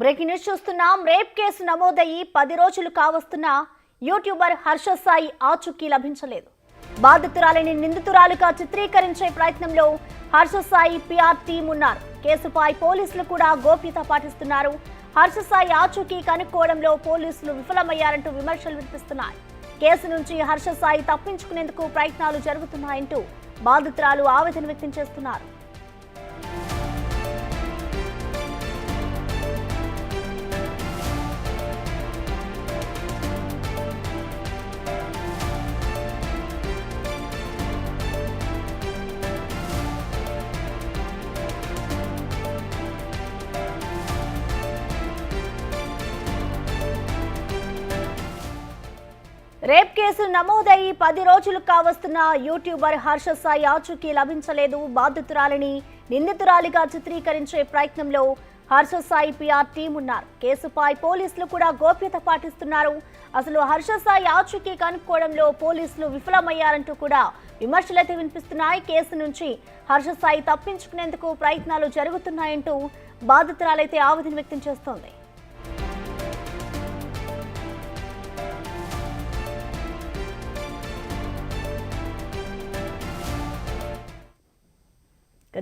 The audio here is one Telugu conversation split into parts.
బ్రేకింగ్ న్యూస్ చూస్తున్నాం. రేప్ కేసు నమోదయ్యి పది రోజులు కావస్తున్నా యూట్యూబర్ హర్ష సాయి ఆచూకీ లభించలేదు. బాధితురాలిని నిందితురాలుగా చిత్రీకరించే ప్రయత్నంలో హర్ష సాయి పిఆర్ టీం ఉన్నారు. కేసుపై పోలీసులు కూడా గోప్యత పాటిస్తున్నారు. హర్ష సాయి ఆచూకీ కనుక్కోవడంలో పోలీసులు విఫలమయ్యారంటూ విమర్శలు వినిపిస్తున్నాయి. కేసు నుంచి హర్ష సాయి తప్పించుకునేందుకు ప్రయత్నాలు జరుగుతున్నాయంటూ బాధితురాలు ఆవేదన వ్యక్తం చేస్తున్నారు. రేప్ కేసు నమోదయ్యి పది రోజులు కావస్తున్న యూట్యూబర్ హర్ష సాయి ఆచూకీ లభించలేదు బాధితురాలిని నిందితురాలిగా చిత్రీకరించే ప్రయత్నంలో హర్ష సాయి పిఆర్ టీం ఉన్నారు కేసుపై పోలీసులు కూడా గోప్యత పాటిస్తున్నారు. అసలు హర్ష సాయి ఆచూకీ కనుక్కోవడంలో పోలీసులు విఫలమయ్యారంటూ కూడా విమర్శలైతే వినిపిస్తున్నాయి. కేసు నుంచి హర్ష సాయి తప్పించుకునేందుకు ప్రయత్నాలు జరుగుతున్నాయంటూ బాధితురాలైతే ఆవేదన వ్యక్తం చేస్తోంది.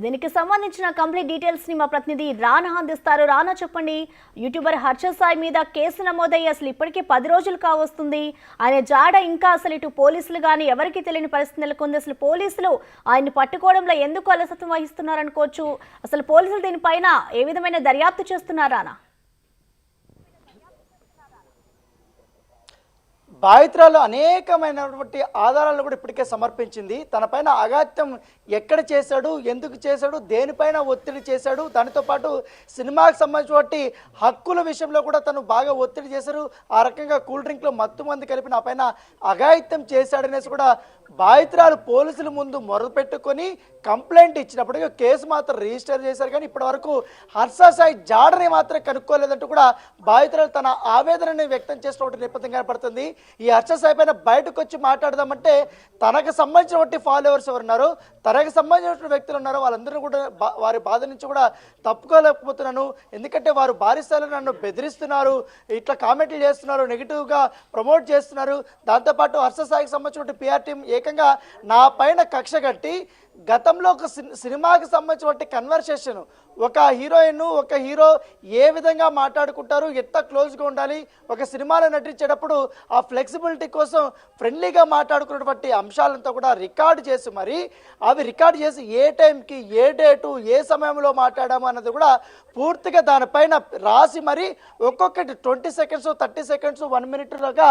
దీనికి సంబంధించిన కంప్లీట్ డీటెయిల్స్ని మా ప్రతినిధి రానా అందిస్తారు. రానా చెప్పండి. యూట్యూబర్ హర్ష సాయి మీద కేసు నమోదయ్యి అసలు ఇప్పటికే పది రోజులు కావస్తుంది. ఆయన జాడ ఇంకా అసలు ఇటు పోలీసులు కానీ ఎవరికి తెలియని పరిస్థితి నెలకొంది. అసలు పోలీసులు ఆయన్ని పట్టుకోవడంలో ఎందుకు అలసత్వం వహిస్తున్నారనుకోవచ్చు అసలు పోలీసులు దీనిపైన ఏ విధమైన దర్యాప్తు చేస్తున్నారా రానా అనేకమైనటువంటి ఆధారాలను కూడా ఇప్పటికే సమర్పించింది. తనపైన అగాత్యం ఎక్కడ చేశాడు ఎందుకు చేశాడు దేనిపైన ఒత్తిడి చేశాడు దానితో పాటు సినిమాకి సంబంధించినటువంటి హక్కుల విషయంలో కూడా తను బాగా ఒత్తిడి చేశారు. ఆ రకంగా కూల్ డ్రింక్లో మత్తు మంది కలిపి నా పైన అఘాయిత్యం చేశాడనేసి కూడా బాధితురాలు పోలీసుల ముందు మొరపెట్టుకొని కంప్లైంట్ ఇచ్చినప్పటికీ కేసు మాత్రం రిజిస్టర్ చేశారు. కానీ ఇప్పటి వరకు హర్ష సాయి జాడని మాత్రం కనుక్కోలేదంటూ కూడా బాధితురాలు తన ఆవేదనని వ్యక్తం చేసినటువంటి నేపథ్యం కనపడుతుంది. ఈ హర్ష సాయి పైన బయటకు వచ్చి మాట్లాడదామంటే తనకు సంబంధించినటువంటి ఫాలోవర్స్ ఎవరున్నారు? తనకు సంబంధించిన వ్యక్తులు ఉన్నారో వాళ్ళందరూ కూడా వారి బాధ నుంచి కూడా తప్పుకోలేకపోతున్నాను. ఎందుకంటే వారు భారీ స్థాయిలో నన్ను బెదిరిస్తున్నారు ఇట్లా కామెంట్లు చేస్తున్నారు నెగిటివ్గా ప్రమోట్ చేస్తున్నారు. దాంతోపాటు హర్ష సాయికి సంబంధించిన పిఆర్ టీం ఏకంగా నా పైన కక్ష కట్టి గతంలో ఒక సినిమాకి సంబంధించినటువంటి కన్వర్సేషన్ ఒక హీరోయిన్ ఒక హీరో ఏ విధంగా మాట్లాడుకుంటారు ఎంత క్లోజ్గా ఉండాలి ఒక సినిమాలో నటించేటప్పుడు ఆ ఫ్లెక్సిబిలిటీ కోసం ఫ్రెండ్లీగా మాట్లాడుకున్నటువంటి అంశాలంతా కూడా రికార్డు చేసి మరి అవి రికార్డు చేసి ఏ టైంకి ఏ డేటు ఏ సమయంలో మాట్లాడాము అన్నది కూడా పూర్తిగా దానిపైన రాసి మరి ఒక్కొక్కటి twenty seconds thirty seconds one మినిట్లుగా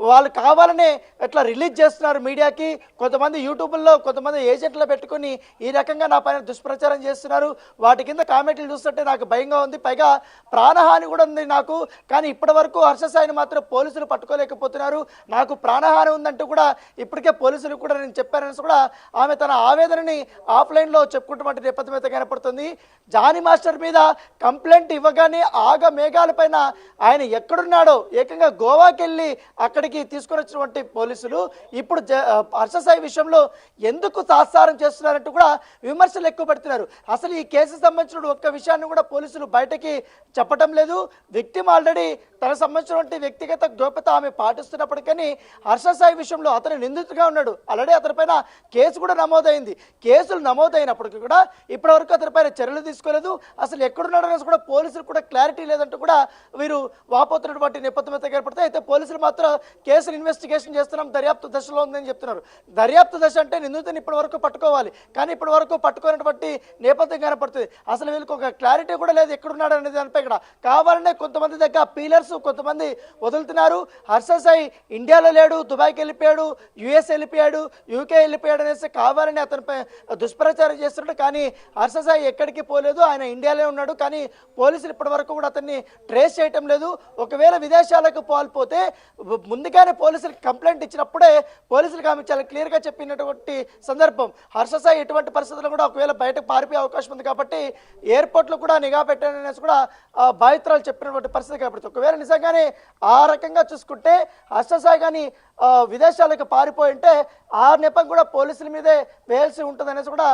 వాళ్ళు కావాలనే ఇట్లా రిలీజ్ చేస్తున్నారు మీడియాకి కొంతమంది యూట్యూబ్లో కొంతమంది ఏజెంట్లు పెట్టుకుని ఈ రకంగా నా పైన దుష్ప్రచారం చేస్తున్నారు. వాటి కింద కామెంట్లు చూస్తుంటే నాకు భయంగా ఉంది. పైగా ప్రాణహాని కూడా ఉంది నాకు. కానీ ఇప్పటి వరకు హర్ష సాయిని మాత్రం పోలీసులు పట్టుకోలేకపోతున్నారు. నాకు ప్రాణహాని ఉందంటూ కూడా ఇప్పటికే పోలీసులు కూడా నేను చెప్పానని కూడా ఆమె తన ఆవేదనని ఆఫ్లైన్లో చెప్పుకుంటున్నటువంటి నేపథ్యం అయితే కనపడుతుంది. జానీ మాస్టర్ మీద కంప్లైంట్ ఇవ్వగానే ఆగ మేఘాల పైన ఆయన ఎక్కడున్నాడో ఏకంగా గోవాకి వెళ్ళి అక్కడికి తీసుకొని వచ్చినటువంటి పోలీసులు. ఇప్పుడు జ- హర్ష సాయి విషయంలో ఎందుకు తాత్సారం చేస్తున్నారంటూ కూడా విమర్శలు ఎక్కువ పెడుతున్నారు. అసలు ఈ కేసు సంబంధించిన ఒక్క విషయాన్ని కూడా పోలీసులు బయటకి చెప్పటం లేదు. విక్టిమ్ ఆల్రెడీ తనకు సంబంధించినటువంటి వ్యక్తిగత గోప్యత ఆమె పాటిస్తున్నప్పటికీ హర్ష సాయి విషయంలో అతను నిందితుగా ఉన్నాడు. ఆల్రెడీ అతనిపైన కేసు కూడా నమోదైంది. కేసులు నమోదైనప్పటికీ కూడా ఇప్పటివరకు అతనిపైన చర్యలు తీసుకోలేదు. అసలు ఎక్కడున్నాడు అనేసి కూడా పోలీసులు కూడా క్లారిటీ లేదంటూ కూడా వీరు వాపోతున్నటువంటి నేపథ్యం అయితే ఏర్పడితే అయితే పోలీసులు మాత్రం కేసులు ఇన్వెస్టిగేషన్ చేస్తున్నాం. దర్యాప్తు దశలో ఉందని చెప్తున్నారు. దర్యాప్తు దశ అంటే నిందితుని ఇప్పటి వరకు పట్టుకోవాలి కానీ ఇప్పటి వరకు పట్టుకునేటువంటి నేపథ్యం కనపడుతుంది. అసలు వీళ్ళకి ఒక క్లారిటీ కూడా లేదు ఎక్కడున్నాడు అనేది దానిపై ఇక్కడ. కావాలనే కొంతమంది దగ్గర పీలర్స్ కొంతమంది వదులుతున్నారు. హర్ష సాయి ఇండియాలో లేడు దుబాయ్కి వెళ్ళిపోయాడు యుఎస్ వెళ్ళిపోయాడు యూకే వెళ్ళిపోయాడు అనేసి కావాలని అతనిపై దుష్ప్రచారం చేస్తున్నాడు. కానీ హర్ష సాయి ఎక్కడికి పోలేదు ఆయన ఇండియాలో ఉన్నాడు. కానీ పోలీసులు ఇప్పటి వరకు కూడా అతన్ని ట్రేస్ చేయటం లేదు. ఒకవేళ విదేశాలకు పాల్పోతే ముందుగానే పోలీసులకు కంప్లైంట్ ఇచ్చినప్పుడే పోలీసులకు ఆమె చాలా క్లియర్గా చెప్పినటువంటి సందర్భం హర్ష సాయి ఎటువంటి పరిస్థితుల్లో కూడా ఒకవేళ బయటకు పారిపోయే అవకాశం ఉంది కాబట్టి ఎయిర్పోర్ట్లో కూడా నిఘా పెట్టాలనేసి కూడా బాధితురాలు చెప్పినటువంటి పరిస్థితి కాబట్టి ఒకవేళ నిజంగానే ఆ రకంగా చూసుకుంటే అష్టసాయి కానీ విదేశాలకు పారిపోయి ఉంటే ఆ నెపం కూడా పోలీసుల మీదే వేయాల్సి ఉంటుందనేసి కూడా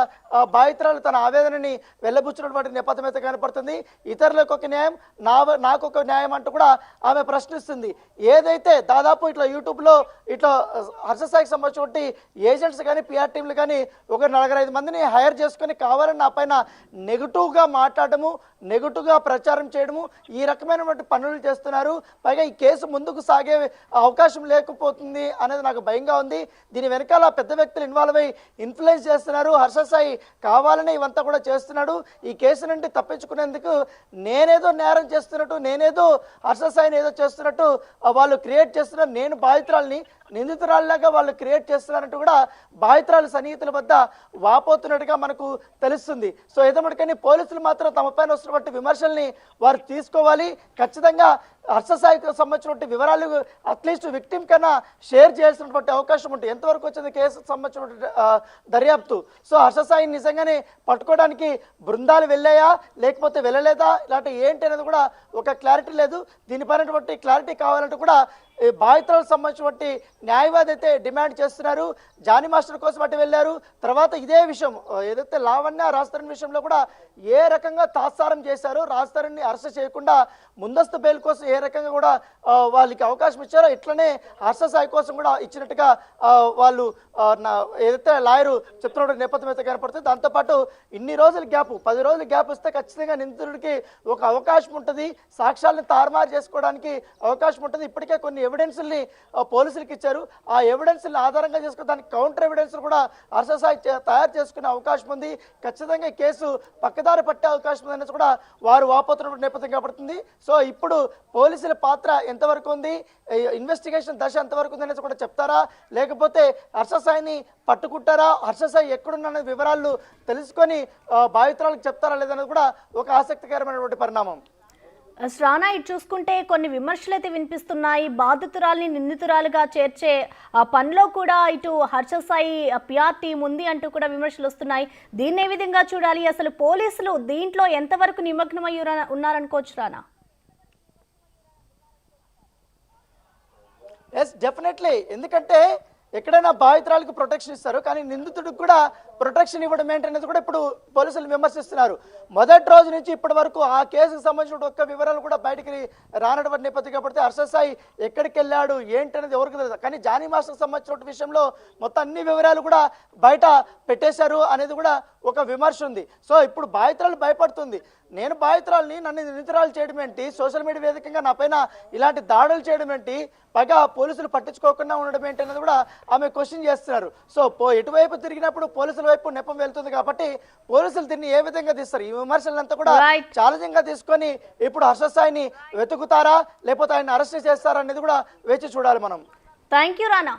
బాధితురాలు తన ఆవేదనని వెళ్ళబుచ్చినటువంటి నేపథ్యం అయితే కనపడుతుంది. ఇతరులకు ఒక న్యాయం నా నాకు ఒక న్యాయం అంటూ కూడా ఆమె ప్రశ్నిస్తుంది. ఏదైతే దాదాపు ఇట్లా యూట్యూబ్లో ఇట్లా హర్షసాయికి సంబంధించినటువంటి ఏజెంట్స్ కానీ పిఆర్ టీంలు కానీ ఒక నలభై ఐదు మందిని హైర్ చేసుకొని కావాలని నా పైన నెగిటివ్గా మాట్లాడము నెగిటివ్గా ప్రచారం చేయడము ఈ రకమైనటువంటి పనులు చేస్తున్నారు. పైగా ఈ కేసు ముందుకు సాగే అవకాశం లేకపోతుంది అనేది నాకు భయంగా ఉంది. దీని వెనకాల పెద్ద వ్యక్తులు ఇన్వాల్వ్ అయ్యి ఇన్ఫ్లుయెన్స్ చేస్తున్నారు. హర్ష సాయి కావాలని ఇవంతా కూడా చేస్తున్నాడు. ఈ కేసు నుండి తప్పించుకునేందుకు నేనేదో నేరం చేస్తున్నట్టు నేనేదో హర్ష సాయిని ఏదో చేస్తున్నట్టు వాళ్ళు క్రియేట్ చేస్తున్నారు నేను బాధితురాల్ని నిందితురాళ్ళగా వాళ్ళు క్రియేట్ చేస్తున్నారంటూ కూడా బాధితురాలు సన్నిహితుల వద్ద వాపోతున్నట్టుగా మనకు తెలుస్తుంది. సో ఏదమటికని పోలీసులు మాత్రం తమపైన వస్తున్నటువంటి విమర్శల్ని వారు తీసుకోవాలి. ఖచ్చితంగా హర్షసాయికి సంబంధించినటువంటి వివరాలు అట్లీస్ట్ విక్టిమ్ కన్నా షేర్ చేయాల్సినటువంటి అవకాశం ఉంటుంది. ఎంతవరకు వచ్చింది కేసుకు సంబంధించినటువంటి దర్యాప్తు. సో హర్షసాయి నిజంగానే పట్టుకోవడానికి బృందాలు వెళ్ళాయా? లేకపోతే వెళ్ళలేదా? ఇలాంటి ఏంటి అనేది కూడా ఒక క్లారిటీ లేదు. దీనిపైనటువంటి క్లారిటీ కావాలంటే కూడా బాధితులకు సంబంధించినటువంటి న్యాయవాది అయితే డిమాండ్ చేస్తున్నారు. జానీ మాస్టర్ కోసం అటు వెళ్ళారు. తర్వాత ఇదే విషయం ఏదైతే లావణ్య రాజధాని విషయంలో కూడా ఏ రకంగా తాత్సారం చేశారో రాజధానిని అరెస్ట్ చేయకుండా ముందస్తు బెయిల్ కోసం ఏ రకంగా కూడా వాళ్ళకి అవకాశం ఇచ్చారో ఇట్లనే హర్ష సాయి కోసం కూడా ఇచ్చినట్టుగా వాళ్ళు ఏదైతే లాయరు చెప్తున్న నేపథ్యం అయితే కనపడుతుంది. దాంతోపాటు ఇన్ని రోజుల గ్యాప్ పది రోజుల గ్యాప్ ఇస్తే ఖచ్చితంగా నిందితుడికి ఒక అవకాశం ఉంటుంది. సాక్ష్యాలను తారుమారు చేసుకోవడానికి అవకాశం ఉంటుంది. ఇప్పటికే కొన్ని ఎవిడెన్స్ని పోలీసులకు ఇచ్చారు. ఆ ఎవిడెన్స్ని ఆధారంగా చేసుకుని దానికి కౌంటర్ ఎవిడెన్స్ కూడా హర్ష సాయి తయారు చేసుకునే అవకాశం ఉంది. ఖచ్చితంగా కేసు పక్కదారి పట్టే అవకాశం ఉంది కూడా వారు వాపోతున్న నేపథ్యం పడుతుంది సో ఇప్పుడు పోలీసుల పాత్ర ఎంతవరకు ఉంది? ఇన్వెస్టిగేషన్ దశ ఎంతవరకు ఉంది కూడా చెప్తారా? లేకపోతే హర్ష సాయిని పట్టుకుంటారా? హర్ష సాయి ఎక్కడున్న వివరాలు తెలుసుకొని ఆ, బాధితురాలకు చెప్తారా లేదనేది కూడా ఒక ఆసక్తికరమైనటువంటి పరిణామం. శ్రానా ఇటు చూసుకుంటే కొన్ని విమర్శలు అయితే వినిపిస్తున్నాయి. బాధితురాల్ని నిందితురాలుగా చేర్చే ఆ పనిలో కూడా ఇటు హర్ష సాయి పిఆర్ టీం ఉంది అంటూ కూడా విమర్శలు వస్తున్నాయి. దీన్ని ఏ విధంగా చూడాలి? అసలు పోలీసులు దీంట్లో ఎంతవరకు నిమగ్నమై ఉన్నారనుకోవచ్చు రానా ఎస్ డెఫినెట్లీ ఎందుకంటే ఎక్కడైనా బాధితురాలకు ప్రొటెక్షన్ ఇస్తారు కానీ నిందితుడికి కూడా ప్రొటెక్షన్ ఇవ్వడం ఏంటనేది కూడా ఇప్పుడు పోలీసులు విమర్శిస్తున్నారు. మొదటి రోజు నుంచి ఇప్పటి వరకు ఆ కేసుకు సంబంధించిన ఒక్క వివరాలు కూడా బయటికి రానటువంటి నేపథ్యం కాబట్టి హర్షసాయి ఎక్కడికి వెళ్ళాడు ఏంటనేది ఎవరికి తెలియదు. కానీ జానీ మాస్టర్కి సంబంధించిన విషయంలో మొత్తం అన్ని వివరాలు కూడా బయట పెట్టేశారు అనేది కూడా ఒక విమర్శ ఉంది. సో ఇప్పుడు బాధితురాలు భయపడుతుంది. నేను బాధితురాలని నన్ను నిందితురాలు చేయడం ఏంటి? సోషల్ మీడియా వేదికగా నా పైన ఇలాంటి దాడులు చేయడం ఏంటి? పైగా పోలీసులు పట్టించుకోకుండా ఉండడం ఏంటి అనేది కూడా ఆమె క్వశ్చన్ చేస్తున్నారు. సో పో ఎటువైపు తిరిగినప్పుడు పోలీసుల వైపు నెపం వెళ్తుంది కాబట్టి పోలీసులు దీన్ని ఏ విధంగా తీస్తారు? ఈ విమర్శలంతా కూడా. ఛాలెంజింగ్గా తీసుకొని ఇప్పుడు హర్షసాయిని వెతుకుతారా? లేకపోతే ఆయన అరెస్ట్ చేస్తారా అనేది కూడా వేచి చూడాలి మనం. Thank you Rana